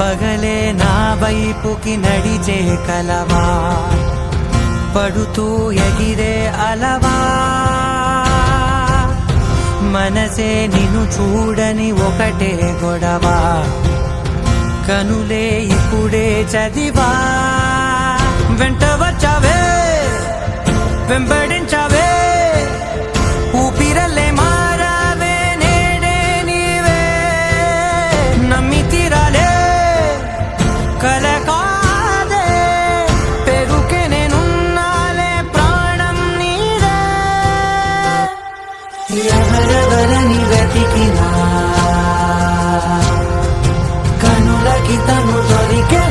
పగలే నా వైపుకి నడిచే కలవా? పడుతూ ఎగిరే అలవా? మనసే నిన్ను చూడని ఒకటే గొడవ? కనులే ఇప్పుడే చదివా? వెంట వచ్చావే వెంబడించావే ఎవరెవరని వెతికినా. కనులకి తను దొరికే